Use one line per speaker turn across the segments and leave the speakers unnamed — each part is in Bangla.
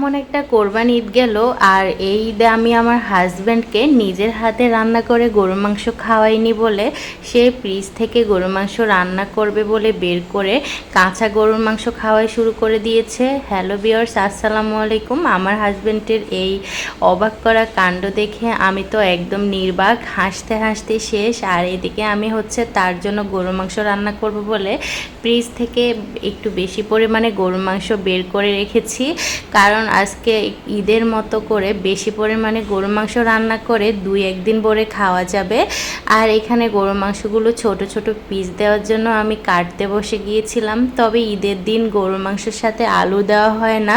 এমন একটা কোরবান ঈদ গেল আর এই ঈদে আমি আমার হাজব্যান্ডকে নিজের হাতে রান্না করে গরু মাংস খাওয়াইনি বলে সে ফ্রিজ থেকে গরু মাংস রান্না করবে বলে বের করে কাঁচা গরুর মাংস খাওয়াই শুরু করে দিয়েছে। হ্যালো বিয়ার্স আসসালামু আলাইকুম। আমার হাজব্যান্ডের এই অবাক করা কাণ্ড দেখে আমি তো একদম নির্বাক, হাসতে হাসতে শেষ। আর এদিকে আমি হচ্ছে তার জন্য গরু মাংস রান্না করব বলে ফ্রিজ থেকে একটু বেশি পরিমাণে গরু মাংস বের করে রেখেছি। কারণ আজকে ঈদের মতো করে বেশি পরিমাণে গরু মাংস রান্না করে দুই একদিন পরে খাওয়া যাবে। আর এখানে গরু মাংসগুলো ছোট ছোট পিস দেওয়ার জন্য আমি কাটতে বসে গিয়েছিলাম। তবে ঈদের দিন গরু মাংসের সাথে আলু দেওয়া হয় না।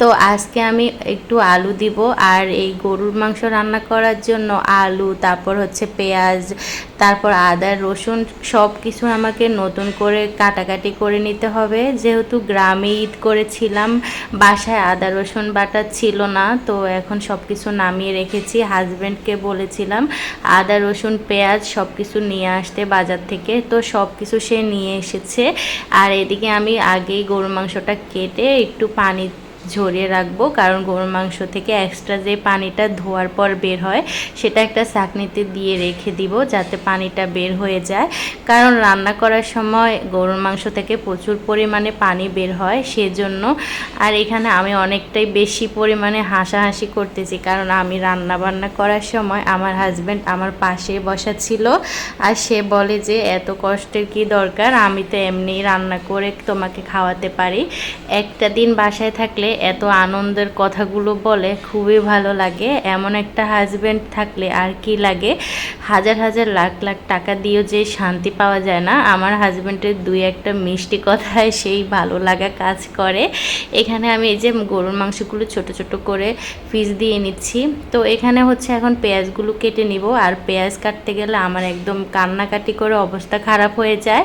তো আজকে আমি একটু আলু দিব। আর এই গরুর মাংস রান্না করার জন্য আলু, তারপর হচ্ছে পেঁয়াজ তারপর আদা, রসুন সব কিছু আমাকে নতুন করে কাটাকাটি করে নিতে হবে। যেহেতু গ্রামে ঈদ করেছিলাম, বাসায় আদা, রসুন বাটা ছিল না, তো এখন সব কিছু নামিয়ে রেখেছি। হাজব্যান্ডকে বলেছিলাম, আদা, রসুন, পেঁয়াজ সব কিছু নিয়ে আসতে বাজার থেকে। তো সব কিছু সে নিয়ে এসেছে। আর এদিকে আমি আগেই গরু মাংসটা কেটে একটু পানি ঝরিয়ে রাখব, কারণ গরুর মাংস থেকে এক্সট্রা যে পানিটা ধোয়ার পর বের হয়, সেটা একটা চাকনিতে দিয়ে রেখে দিব যাতে পানিটা বের হয়ে যায়। কারণ রান্না করার সময় গরুর মাংস থেকে প্রচুর পরিমাণে পানি বের হয়, সেজন্য আর এখানে আমি অনেকটাই বেশি পরিমাণে হাসাহাসি করতেছি, কারণ আমি রান্না বান্না করার সময় আমার হাজব্যান্ড আমার পাশে বসা ছিল আর সে বলে যে, এত কষ্টের কি দরকার? আমি তো এমনিই রান্না করে তোমাকে খাওয়াতে পারি। একটা দিন বাসায় থাকলে এত আনন্দের কথাগুলো বলে খুবই ভালো লাগে। এমন একটা হাজব্যান্ড থাকলে আর কি লাগে? হাজার হাজার লাখ লাখ টাকা দিয়েও যে শান্তি পাওয়া যায় না, আমার হাজব্যান্ডের দুই একটা মিষ্টি কথায় সেই ভালো লাগা কাজ করে। এখানে আমি এই যে গরুর মাংসগুলো ছোট ছোট করে পিস দিয়ে নিচ্ছি। তো এখানে হচ্ছে এখন পেঁয়াজগুলো কেটে নিব। আর পেঁয়াজ কাটতে গেলে আমার একদম কান্নাকাটি করে অবস্থা খারাপ হয়ে যায়।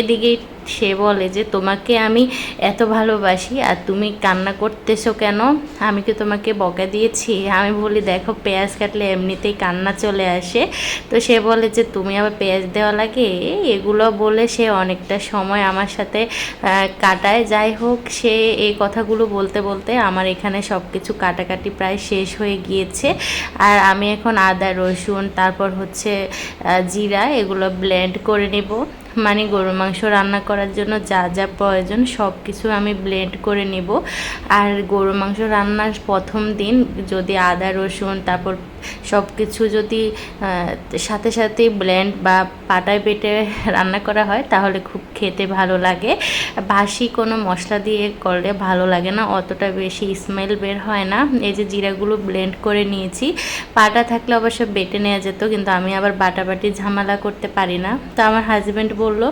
এদিকে সে বলে যে, তোমাকে আমি এত ভালোবাসি আর তুমি কান্না করতেছো কেন? আমি কি তোমাকে বকা দিয়েছি? আমি বলি, দেখো, পেঁয়াজ কাটলে এমনিতেই কান্না চলে আসে। তো সে বলে যে, তুমি আবার পেঁয়াজ দেওয়া লাগে? এগুলো বলে সে অনেকটা সময় আমার সাথে কাটায়। যাই হোক, সে এই কথাগুলো বলতে বলতে আমার এখানে সব কিছু কাটাকাটি প্রায় শেষ হয়ে গিয়েছে। আর আমি এখন আদা, রসুন, তারপর হচ্ছে জিরা, এগুলো ব্লেন্ড করে নেব। মানে গরুর মাংস রান্না করার জন্য যা যা প্রয়োজন সব কিছু আমি ব্লেন্ড করে নেব। আর গরুর মাংস রান্নার প্রথম দিন যদি আদা, রসুন, তারপর সব কিছু যদি সাথে সাথে ব্লেন্ড বা পাটায় বেটে রান্না করা হয়, তাহলে খুব খেতে ভালো লাগে। বাসি কোনো মশলা দিয়ে করলে ভালো লাগে না, অতটা বেশি স্মেল বের হয় না। এই যে জিরাগুলো ব্লেন্ড করে নিয়েছি, পাটা থাকলে অবশ্য বেটে নেওয়া যেত, কিন্তু আমি আবার বাটাবাটি ঝামেলা করতে পারি না। তো আমার হাজব্যান্ড বলল,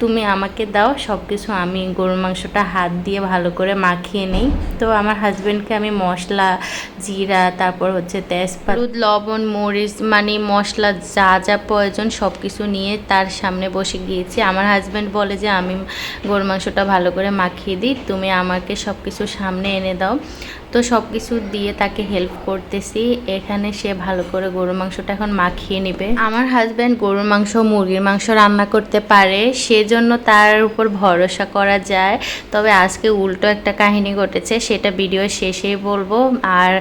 তুমি আমাকে দাও সব কিছু আমি গরুর মাংসটা হাত দিয়ে ভালো করে মাখিয়ে নিই। তো আমার হাজব্যান্ডকে আমি মশলা, জিরা, তারপর হচ্ছে তেজপাত লবণ, মরিচ মানে মশলা, যা যা প্রয়োজন সব কিছু নিয়ে তার সামনে বসে গিয়েছি। আমার হাজব্যান্ড বলে যে, আমি গোর মাংসটা ভালো করে মাখিয়ে দিই, তুমি আমাকে সব কিছু সামনে এনে দাও। তো সব কিছু দিয়ে তাকে হেল্প করতেছি। এখানে সে ভালো করে গরুর মাংসটা এখন মাখিয়ে নেবে। আমার হাজব্যান্ড গরুর মাংস, মুরগির মাংস রান্না করতে পারে, সেজন্য তার উপর ভরসা করা যায়। তবে আজকে উল্টো একটা কাহিনী ঘটেছে, সেটা ভিডিও শেষেই বলব। আর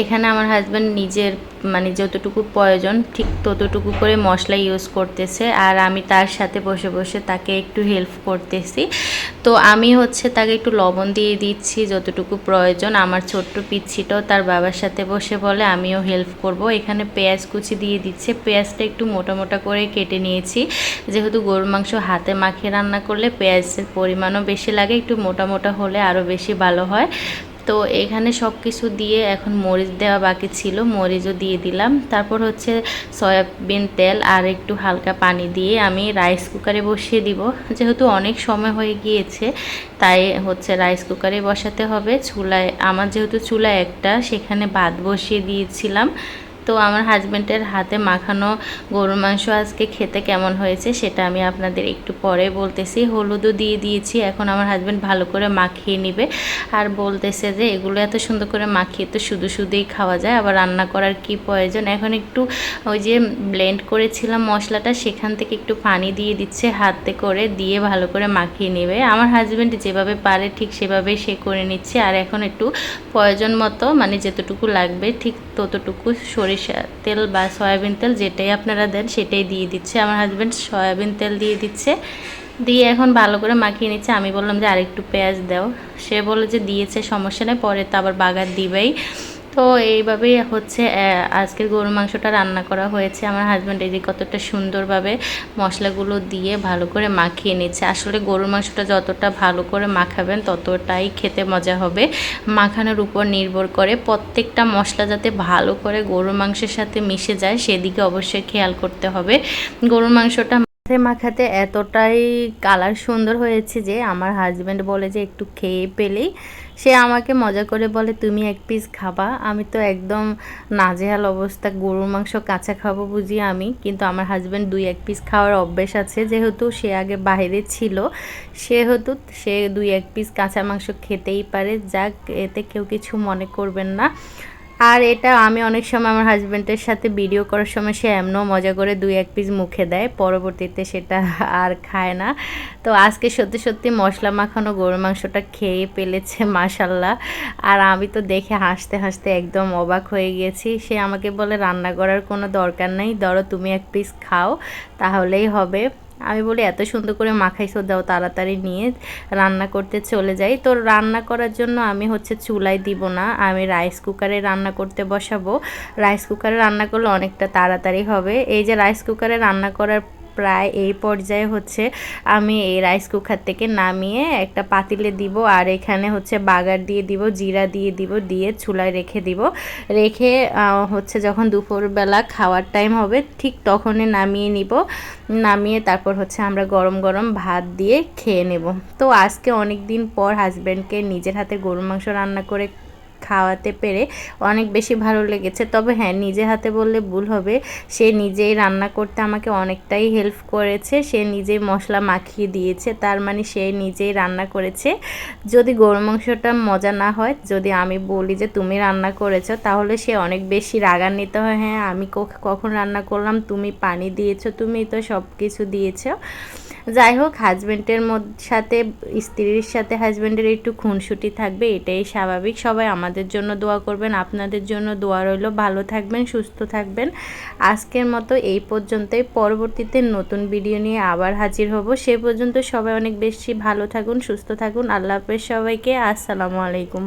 এখানে আমার হাজব্যান্ড নিজের মানে যতটুকু প্রয়োজন, ঠিক ততটুকু করে মশলা ইউজ করতেছে। আর আমি তার সাথে বসে বসে তাকে একটু হেল্প করতেছি। তো আমি হচ্ছে তাকে একটু লবণ দিয়ে দিচ্ছি, যতটুকু প্রয়োজন। আমার ছোট্ট পিচ্ছিটাও তার বাবার সাথে বসে বলে, আমিও হেল্প করব। এখানে পেঁয়াজ কুচি দিয়ে দিচ্ছে। পেঁয়াজটা একটু মোটা মোটা করে কেটে নিয়েছি। যেহেতু গরুর মাংস হাতে মাখিয়ে রান্না করলে পেঁয়াজের পরিমাণও বেশি লাগে, একটু মোটা মোটা হলে আরও বেশি ভালো হয়। তো এখানে সব কিছু দিয়ে এখন মরিচ দেওয়া বাকি ছিল, মরিচও দিয়ে দিলাম। তারপর হচ্ছে সয়াবিন তেল আর একটু হালকা পানি দিয়ে আমি রাইস কুকারে বসিয়ে দিব। যেহেতু অনেক সময় হয়ে গিয়েছে, তাই হচ্ছে রাইস কুকারে বসাতে হবে। চুলায়, আমার যেহেতু চুলা একটা, সেখানে ভাত বসিয়ে দিয়েছিলাম। তো আমার হাজব্যান্ডের হাতে মাখানো গরুর মাংস আজকে খেতে কেমন হয়েছে সেটা আমি আপনাদের একটু পরে বলতেছি। হলুদও দিয়ে দিয়েছি, এখন আমার হাজব্যান্ড ভালো করে মাখিয়ে নিবে। আর বলতেছে যে এগুলো এত সুন্দর করে মাখিয়ে তো শুধু শুধুই খাওয়া যায়, আবার রান্না করার কি প্রয়োজন? এখন একটু ওই যে ব্লেন্ড করেছিলাম মশলাটা, সেখান থেকে একটু পানি দিয়ে দিচ্ছে হাতে করে, দিয়ে ভালো করে মাখিয়ে নেবে। আমার হাজব্যান্ড যেভাবে পারে ঠিক সেভাবেই সে করে নিচ্ছে। আর এখন একটু প্রয়োজন মতো মানে যতটুকু লাগবে, ঠিক ততটুকু সরিষা তেল বা সয়াবিন তেল যেটাই আপনারা দেন সেটাই দিয়ে দিচ্ছে। আমার হাজব্যান্ড সয়াবিন তেল দিয়ে দিচ্ছে। দিয়ে এখন ভালো করে মাখিয়ে নিচ্ছে। আমি বললাম যে আরেকটু পেঁয়াজ দাও। সে বলল যে দিয়েছে, সমস্যা নেই, পরে তো আবার বাগার দিবেই। তো এইভাবেই হচ্ছে আজকের গরু মাংসটা রান্না করা হয়েছে। আমার হাজব্যান্ড এদিকে কতটা সুন্দরভাবে মশলাগুলো দিয়ে ভালো করে মাখিয়ে নিচ্ছে। আসলে গরুর মাংসটা যতটা ভালো করে মাখাবেন, ততটাই খেতে মজা হবে। মাখানোর উপর নির্ভর করে প্রত্যেকটা মশলা যাতে ভালো করে গরুর মাংসের সাথে মিশে যায়, সেদিকে অবশ্যই খেয়াল করতে হবে। গরুর মাংসটা মাখাতে এতটাই কালার সুন্দর হয়েছে যে, আমার হাজব্যান্ড বলে যে একটু খেয়ে পেলেই সে আমাকে মজা করে বলে, তুমি এক পিস খাবা। আমি তো একদম নাজেহাল অবস্থা, গরুর মাংস কাঁচা খাব বুঝি আমি, কিন্তু আমার হাজব্যান্ড দুই এক পিস খাওয়ার অভ্যেস আছে। যেহেতু সে আগে বাইরে ছিল, সেহেতু সে দুই এক পিস কাঁচা মাংস খেতেই পারে। যাক, এতে কেউ কিছু মনে করবেন না। আর এটা আমি অনেক সময় আমার হাজব্যান্ডের সাথে ভিডিও করার সময় সে এমনও মজা করে দুই এক পিস মুখে দেয়। পরবর্তীতে সেটা আর খায় না। তো আজকে সত্যি সত্যি মশলা মাখানো গরুর মাংসটা খেয়ে ফেলেছে মাশাল্লাহ আর আমি তো দেখে হাসতে হাসতে একদম অবাক হয়ে গেছি। সে আমাকে বলে, রান্না করার কোনো দরকার নেই। ধরো তুমি এক পিস খাও, তাহলেই হবে। আমি বলি, এত সুন্দর করে মাখাইছো, দাও তাড়াতাড়ি নিয়ে রান্না করতে চলে যাই। তো রান্না করার জন্য আমি হচ্ছে চুলায় দিব না, আমি রাইস কুকারে রান্না করতে বসাবো। রাইস কুকারে রান্না করলে অনেকটা তাড়াতাড়ি হবে। এই যে রাইস কুকারে রান্না করার প্রায় এই পর্যায়ে হচ্ছে আমি এই রাইস কুকার থেকে নামিয়ে একটা পাতিলে দিব আর এখানে হচ্ছে বাগার দিয়ে দিব, জিরা দিয়ে দিব, দিয়ে চুলায় রেখে দিব। রেখে হচ্ছে যখন দুপুরবেলা খাওয়ার টাইম হবে, ঠিক তখনই নামিয়ে নিব। নামিয়ে তারপর হচ্ছে আমরা গরম গরম ভাত দিয়ে খেয়ে নেব। তো আজকে অনেক দিন পর হাজব্যান্ডকে নিজের হাতে গরুর মাংস রান্না করে খাওয়াতে পেরে অনেক বেশি ভালো লেগেছে। তবে হ্যাঁ নিজে হাতে বললে ভুল হবে। সে নিজেই রান্না করতে আমাকে অনেকটাই হেল্প করেছে। সে নিজেই মশলা মাখিয়ে দিয়েছে। তার মানে সে নিজেই রান্না করেছে। যদি গরু মাংসটা মজা না হয়, যদি আমি বলি যে তুমি রান্না করেছ, তাহলে সে অনেক বেশি রাগান্বিত হয়। হ্যাঁ আমি কখন রান্না করলাম, তুমি পানি দিয়েছ, তুমি তো সব কিছু দিয়েছ। যাই হোক হাজব্যান্ডের সাথে স্ত্রীর সাথে হাজব্যান্ডের একটু খুনসুটি থাকবে, এটাই স্বাভাবিক। সবাই আমাদের জন্য দোয়া করবেন, আপনাদের জন্য দোয়া রইল। ভালো থাকবেন, সুস্থ থাকবেন। আজকের মতো এই পর্যন্তই। পরবর্তীতে নতুন ভিডিও নিয়ে আবার হাজির হব। সে পর্যন্ত সবাই অনেক বেশি ভালো থাকুন, সুস্থ থাকুন। আল্লাহ হাফেজ সবাইকে। আসসালামু আলাইকুম।